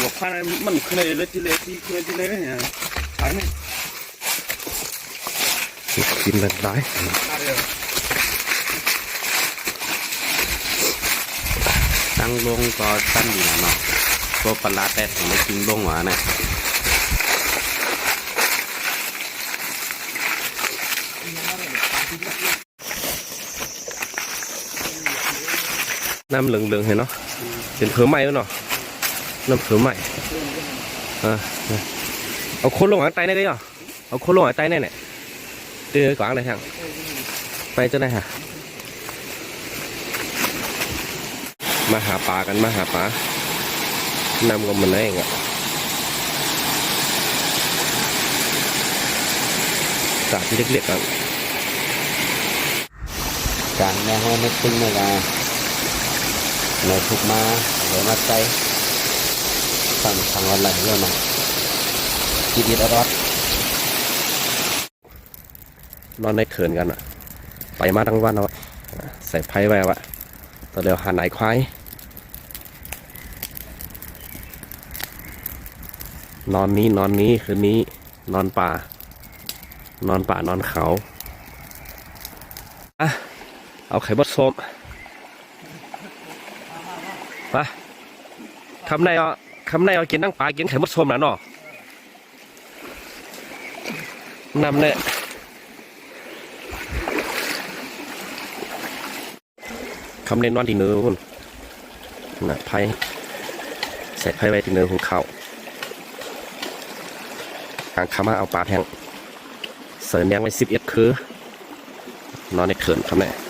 หัวผ้ามันเคยเลยที่เลยที่เคยที่เลยเนี่ยใช่ไหมกินแบบได้ตั้งลงก็ตั้งดีนะเนาะตัวปลาแต่ผมไม่กินลงหวานนะน้ำเหลืองๆเห็นเนาะเป็นเผือไหม้แล้วเนาะ น้ำเผือไหม่เอาคนลงหางไตได้ก็ยอเอาคนลงหางไตได้เนี่ยเดือกว่างเลยทางไปเจ้าไหนฮะมาหาปลากันมาหาปลานำกันมันได้เองอะสาดที่เล็กๆกันการแม่ห้ไม่ตึงเลยนะในทุกมาเดี๋ยวมาใจ สั่งสั่งวันไหลเรื่องมากินดีอรอดนอนในเขินกันอะ ไปมาทั้งวันเอาะใส่ไพ่ไว้เอาอะตอนเดียวหาไหนควายนอนนี้นอนนี้คืนนี้ นอนป่า นอนป่านอนเขาอะเอาไข่บดส้มไปคำในเอา คำในเอากินนั่งปลากินไข่มดส้มนะเนาะนำเนี่ยคำเน้นนอนที่เนื้อคุณนะไพ่ใส่ไพ่ไว้ที่เนื้อของเขาทางขามาเอาปลาแทงเสริมแยงไว้สิบเอ็ดคือ นอนในเขินครับแม่ไอ้ก็ตึกขึ้นเนหางมีในยุ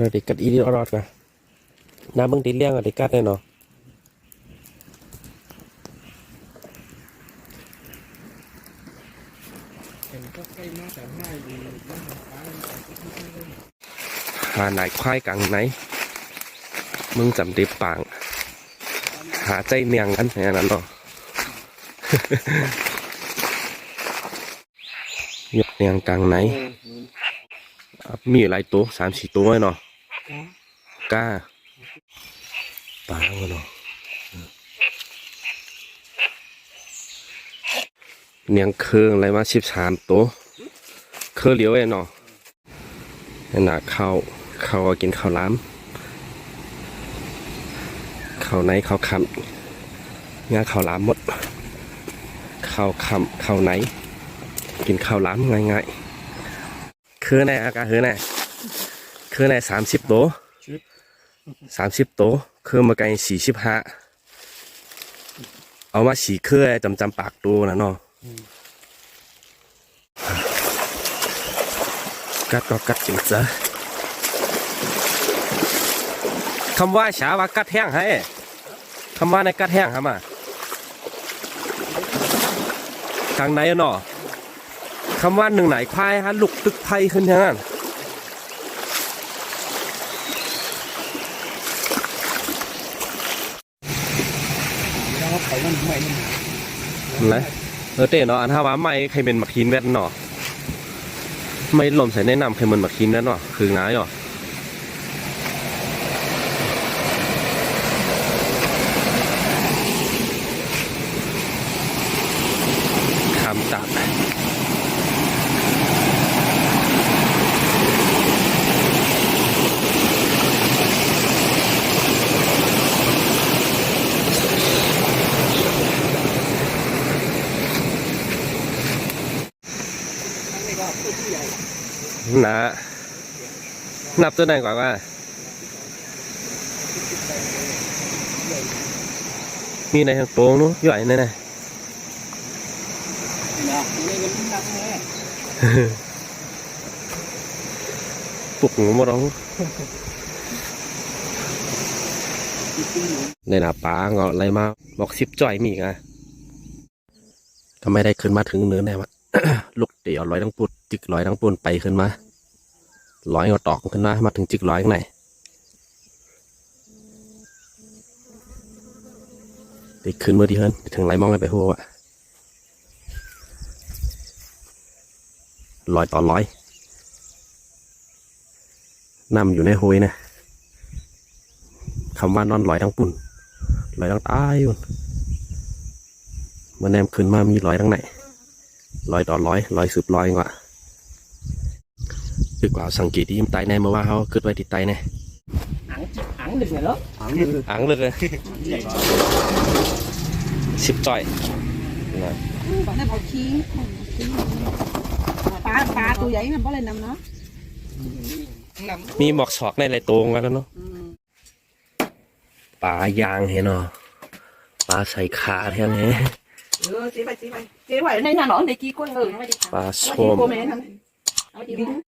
ระดิกกัดอีดีรอดกันน้ำมึงดีเลี้ยงอะดิกัดแน่นอนหาไหนควายกังไหนมึงจำได้ปางหาใจเนียงกันอย่นั้นหรอเนียงกังไหนาะยกเนียงกังไหนมีหลายตัวสามสี่ตัวไว้เนาะกล้าปลาเนาะเนียงเครื่องอะไรมาชิบสามตัวเครื่องเหลียวไอ้เนาะนี่นะข้าวข้าวก็กินข้าวหล้ำข้าวไหนข้าวคำงาข้าวหล้ำหมดข้าวคำข้าวไหน กินข้าวหล้ำง่ายๆ คือในอากาศคือในคือในสามสิบโตสามสิบโตคือมาไกลสี่สิบห้าเอามาสีเครื่อจำจำปากตัวนะเนาะกัดก็กัดจริงจ้ะคำว่าฉาว่ากัดแห้งให้คำว่าในกัดแห้งครับมากลางไหนอะเนาะ คำว่าหนึ่งไหนควายฮะลุกตึกไทยขึ้นทั้งนั้นนะเออเต้เนาะอันถ้าว่าไม่ใครเป็นมักคินแวดเนาะไม่ลมใส่แนะนำใครเป็นมักคินแวดเนาะคืองายเนาะคำตัด นะนับตัวไหนก่อนว่า มีในทางโปงนู้นย่อยในไหนนะนี่นนักแน่ปลุกหูมดร้องในหน้าปลาเงาะอะไรมา บอกสิบจ่อยมีอีกอะก็ไม่ได้ขึ้นมาถึงเนื้อแน่วะ ลูกเดี๋ยวร้อยทั้งปุดจิกร้อยทั้งปูนไปขึ้นมาร้อยเงาตอกขึ้นมามาถึงจิกร้อยข้างในเด็กขึ้นเมื่อดีเฮินถึงไรมองไปหัววะร้อยต่อร้อยนำอยู่ในห้ยนะคำว่านอนลอยทั้งปุ่นลอยทั้งตายอยู่มันแนมขึ้นมามีลอยทั้งไหน ลอยต่อร้อยลอยสืบลอยกว่าคือกว่าสังเกตที่ยิ้มไตแน่มาว่าเขาเกิดไว้ติดไตแน่ ẳng ẳng được rồi đó อังเลยเลยสิบจ่อยนะ bọn nó bầu chi ba ba tôi vậy mà có lên nằm nó มีหมอกศอกในไรตรงกันแล้วเนาะปลายางเห็นเนาะปลาใส่ขาแท้ไหม ừ chị phải chị phải chị phải đây là nó để chi con người ปลา chị ส้